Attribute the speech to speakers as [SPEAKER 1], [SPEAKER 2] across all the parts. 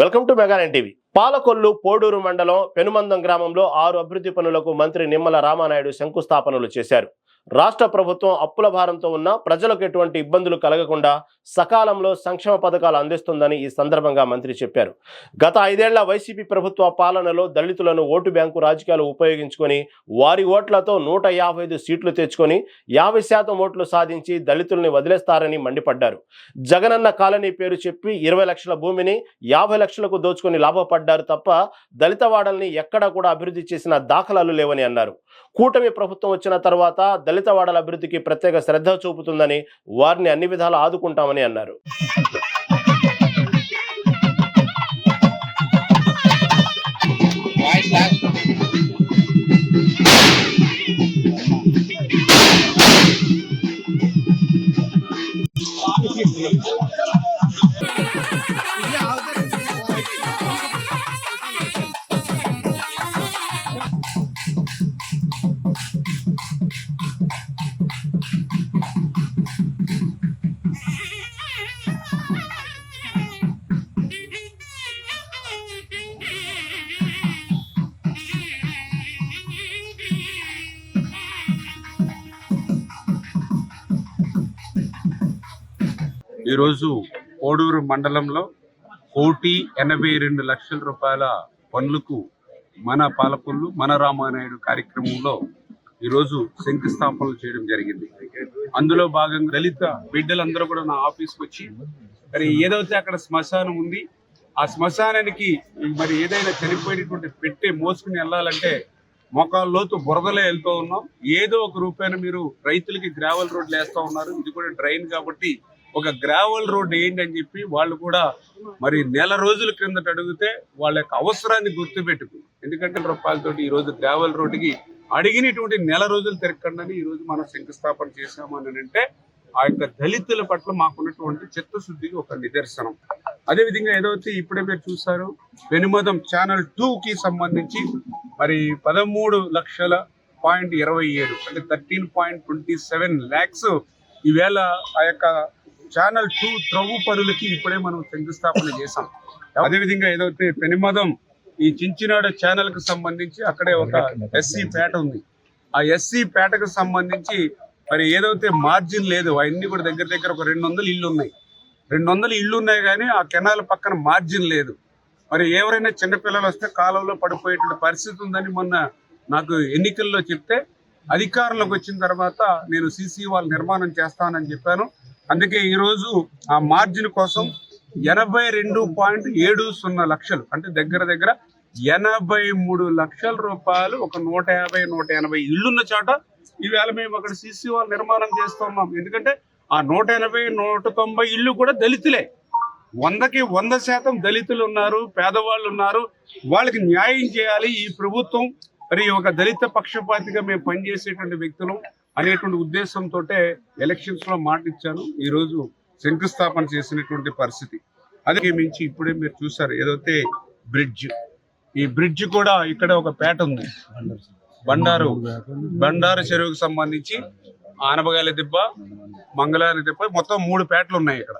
[SPEAKER 1] Welcome to mega TV. Palakollu Poduru మండలం పెనుమందం గ్రామంలో ఆరు అభివృద్ధి పనులకు మంత్రి నిమ్మల రామానాయుడు శంకుస్థాపనలు చేశారు. రాష్ట్ర ప్రభుత్వం అప్పుల భారంతో ఉన్న ప్రజలకు ఎటువంటి ఇబ్బందులు కలగకుండా సకాలంలో సంక్షేమ పథకాలు అందిస్తుందని ఈ సందర్భంగా మంత్రి చెప్పారు. గత ఐదేళ్ళ వైసీపీ ప్రభుత్వ పాలనలో దళితులను ఓటు బ్యాంకు రాజకీయాలు ఉపయోగించుకొని వారి ఓట్లతో నూట యాభై ఐదు సీట్లు తెచ్చుకొని యాభై శాతం ఓట్లు సాధించి దళితుల్ని వదిలేస్తారని మండిపడ్డారు. జగనన్న కాలనీ పేరు చెప్పి ఇరవై లక్షల భూమిని యాభై లక్షలకు దోచుకొని లాభపడ్డారు తప్ప దళిత వాడల్ని ఎక్కడా కూడా అభివృద్ధి చేసిన దాఖలాలు లేవని అన్నారు. కూటమి ప్రభుత్వం వచ్చిన తర్వాత దళితవాడల అభివృద్ధికి ప్రత్యేక శ్రద్ధ చూపుతుందని వారిని అన్ని విధాలు ఆదుకుంటామని అన్నారు.
[SPEAKER 2] ఈరోజు కోడూరు మండలంలో కోటి ఎనభై రెండు లక్షల రూపాయల పనులకు మన పాలకొల్లు మన రామానాయుడు కార్యక్రమంలో ఈరోజు శంకుస్థాపనలు చేయడం జరిగింది. అందులో భాగంగా దళిత బిడ్డలందరూ కూడా నా ఆఫీస్కి వచ్చి మరి ఏదైతే అక్కడ శ్మశానం ఉంది ఆ శ్మశానానికి మరి ఏదైనా చనిపోయినటువంటి పెట్టే మోసుకుని వెళ్ళాలంటే మోకాళ్ళ బురదలే వెళ్తూ ఉన్నాం. ఏదో ఒక రూపాయన మీరు రైతులకి గ్రావెల్ రోడ్లు వేస్తూ ఉన్నారు. ఇది కూడా డ్రైన్ కాబట్టి ఒక గ్రావెల్ రోడ్ ఏంటి అని చెప్పి వాళ్ళు కూడా మరి నెల రోజుల క్రిందట అడిగితే వాళ్ళ యొక్క అవసరాన్ని గుర్తుపెట్టుకు ఎందుకంటే రూపాయలతోటి ఈరోజు గ్రావెల్ రోడ్డుకి అడిగినటువంటి నెల రోజులు తిరగకుండానే ఈ రోజు మనం శంకుస్థాపన చేశామని అంటే ఆ యొక్క దళితుల పట్ల మాకున్నటువంటి చిత్తశుద్ధికి ఒక నిదర్శనం. అదేవిధంగా ఏదైతే ఇప్పుడే మీరు చూసారు వెనుమదం ఛానల్ టూకి సంబంధించి మరి పదమూడు లక్షల పాయింట్ ఇరవై ఏడు అంటే thirteen point twenty seven lakhs ఈవేళ ఆ యొక్క ఛానల్ టూ త్రవ్వు పనులకి ఇప్పుడే మనం శంకుస్థాపన చేశాం. అదేవిధంగా ఏదైతే పెనుమదం ఈ చించినాడు ఛానల్కు సంబంధించి అక్కడే ఒక ఎస్సీ పేట ఉంది. ఆ ఎస్సీ పేటకు సంబంధించి మరి ఏదైతే మార్జిన్ లేదు అవన్నీ కూడా దగ్గర దగ్గర ఒక రెండు వందలు ఇల్లు ఉన్నాయి. రెండు వందలు ఇల్లు ఉన్నాయి కానీ ఆ కెనాల్ పక్కన మార్జిన్ లేదు. మరి ఎవరైనా చిన్నపిల్లలు వస్తే కాలంలో పడిపోయేటువంటి పరిస్థితి ఉందని మొన్న నాకు ఎన్నికల్లో చెప్తే అధికారంలోకి వచ్చిన తర్వాత నేను సీసీ వాళ్ళ నిర్మాణం చేస్తానని చెప్పాను. అందుకే ఈరోజు ఆ మార్జిన్ కోసం ఎనభై రెండు పాయింట్ ఏడు సున్నా లక్షలు. అంటే దగ్గర దగ్గర ఎనభై మూడు లక్షల రూపాయలు ఒక నూట యాభై నూట ఎనభై ఇళ్ళున్న చోట ఈవేళ మేము అక్కడ సిసి వాళ్ళు నిర్మాణం చేస్తున్నాం ఎందుకంటే ఆ నూట ఎనభై నూట తొంభై ఇళ్ళు కూడా దళితులే. వందకి వంద శాతం దళితులు ఉన్నారు పేదవాళ్ళు ఉన్నారు. వాళ్ళకి న్యాయం చేయాలి ఈ ప్రభుత్వం. మరి ఒక దళిత పక్షపాతిగా మేము పనిచేసేటువంటి వ్యక్తులు అనేటువంటి ఉద్దేశంతో ఎలక్షన్స్లో మాట ఇచ్చాను ఈ రోజు శంకుస్థాపన చేసినటువంటి పరిస్థితి. అదే మించి ఇప్పుడే మీరు చూసారు ఏదైతే బ్రిడ్జ్ ఈ బ్రిడ్జ్ కూడా ఇక్కడ ఒక పేట ఉంది. బండారు బండారు చెరువుకు సంబంధించి ఆనపగాలి దిబ్బ మంగళారి దిబ్బ మొత్తం మూడు పేటలు ఉన్నాయి ఇక్కడ.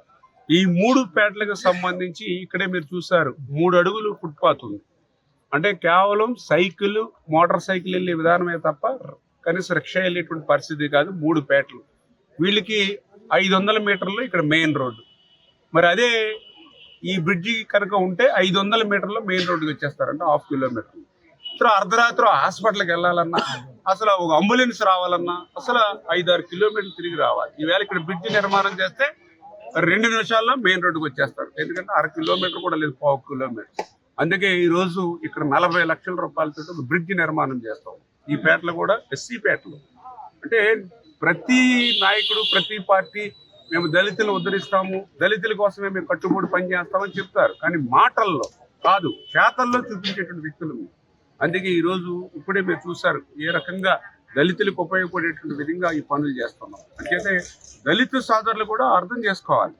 [SPEAKER 2] ఈ మూడు పేటలకు సంబంధించి ఇక్కడే మీరు చూసారు మూడు అడుగులు ఫుట్పాత్ ఉంది. అంటే కేవలం సైకిల్ మోటార్ సైకిల్ వెళ్ళే విధానమే తప్ప కనీసం రిక్షా వెళ్ళేటువంటి పరిస్థితి కాదు మూడు పేటలు. వీళ్ళకి ఐదు వందల మీటర్లు ఇక్కడ మెయిన్ రోడ్డు. మరి అదే ఈ బ్రిడ్జి కనుక ఉంటే ఐదు వందల మీటర్లు మెయిన్ రోడ్డుకి వచ్చేస్తారంటే హాఫ్ కిలోమీటర్. ఇప్పుడు అర్ధరాత్రి హాస్పిటల్కి వెళ్ళాలన్నా అసలు ఒక అంబులెన్స్ రావాలన్నా అసలు ఐదారు కిలోమీటర్లు తిరిగి రావాలి. ఈవేళ ఇక్కడ బ్రిడ్జి నిర్మాణం చేస్తే రెండు నిమిషాల్లో మెయిన్ రోడ్డుకి వచ్చేస్తారు. ఎందుకంటే అర కిలోమీటర్ కూడా లేదు పావు కిలోమీటర్. అందుకే ఈరోజు ఇక్కడ నలభై లక్షల రూపాయలతో ఒక బ్రిడ్జ్ నిర్మాణం చేస్తాం. ఈ పేటలు కూడా ఎస్సీ పేటలు. అంటే ప్రతి నాయకుడు ప్రతి పార్టీ మేము దళితులను ఉద్ధరిస్తాము. దళితుల కోసమే మేము కట్టుబడి పనిచేస్తామని చెప్తారు. కానీ మాటల్లో కాదు చేతల్లో చూపించేటువంటి వ్యక్తులు అందుకే ఈరోజు ఇప్పుడే మీరు చూసారు ఏ రకంగా దళితులకు ఉపయోగపడేటువంటి విధంగా ఈ పనులు చేస్తున్నాం. అంటే దళిత సోదరులు కూడా అర్థం చేసుకోవాలి.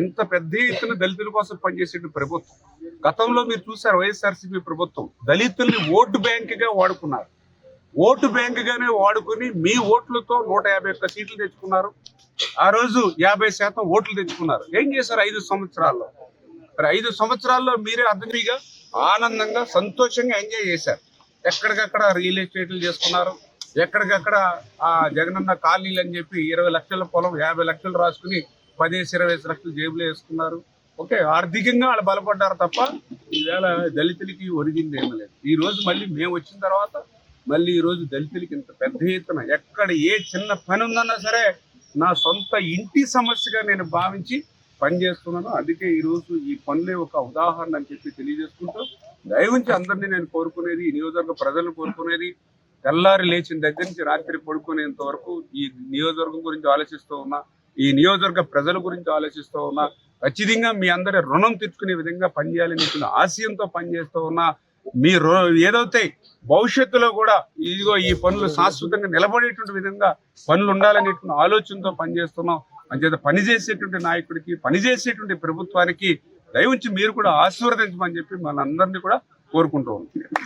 [SPEAKER 2] ఇంత పెద్ద ఎత్తున దళితుల కోసం పనిచేసే ప్రభుత్వం. గతంలో మీరు చూసారు వైఎస్ఆర్సీపీ ప్రభుత్వం దళితుల్ని ఓటు బ్యాంకుగా వాడుకున్నారు. ఓటు బ్యాంకుగానే వాడుకుని మీ ఓట్లతో నూట యాభై ఒక్క సీట్లు తెచ్చుకున్నారు. ఆ రోజు యాభై శాతం ఓట్లు తెచ్చుకున్నారు. ఏం చేశారు ఐదు సంవత్సరాల్లో? మరి ఐదు సంవత్సరాల్లో మీరే అర్థమీగా ఆనందంగా సంతోషంగా ఎంజాయ్ చేశారు. ఎక్కడికక్కడ రియల్ ఎస్టేట్లు చేసుకున్నారు. ఎక్కడికక్కడ ఆ జగనన్న కాలనీలు అని చెప్పి ఇరవై లక్షల పొలం యాభై లక్షలు రాసుకుని పదిహేసి ఇరవై లక్షలు జేబులో వేసుకున్నారు. ఓకే ఆర్థికంగా వాళ్ళు బలపడ్డారు తప్ప ఈవేళ దళితులకి ఒరిగింది ఏమీ లేదు. ఈ రోజు మళ్ళీ మేము వచ్చిన తర్వాత మళ్ళీ ఈరోజు దళితులకి ఇంత పెద్ద ఎత్తున ఎక్కడ ఏ చిన్న పని ఉందన్నా సరే నా సొంత ఇంటి సమస్యగా నేను భావించి పనిచేస్తున్నాను అందుకే ఈరోజు ఈ పనులే ఒక ఉదాహరణ అని చెప్పి తెలియజేసుకుంటూ దయవుంచి అందరినీ నేను కోరుకునేది ఈ నియోజకవర్గ ప్రజలను కోరుకునేది తెల్లారి లేచిన దగ్గర నుంచి రాత్రి పడుకునేంత వరకు ఈ నియోజకవర్గం గురించి ఆలోచిస్తూ ఉన్నా ఈ నియోజకవర్గ ప్రజల గురించి ఆలోచిస్తూ ఉన్నా ఖచ్చితంగా మీ అందరి రుణం తీర్చుకునే విధంగా పనిచేయాలని ఆశయంతో పనిచేస్తూ ఉన్నా మీరు ఏదైతే భవిష్యత్తులో కూడా ఇదిగో ఈ పనులు శాశ్వతంగా నిలబడేటువంటి విధంగా పనులు ఉండాలనేటువంటి ఆలోచనతో పనిచేస్తున్నాం. అంచేత పనిచేసేటువంటి నాయకుడికి పనిచేసేటువంటి ప్రభుత్వానికి దయవుంచి మీరు కూడా ఆశీర్వదించమని చెప్పి మనందరినీ కూడా కోరుకుంటూ ఉన్నాం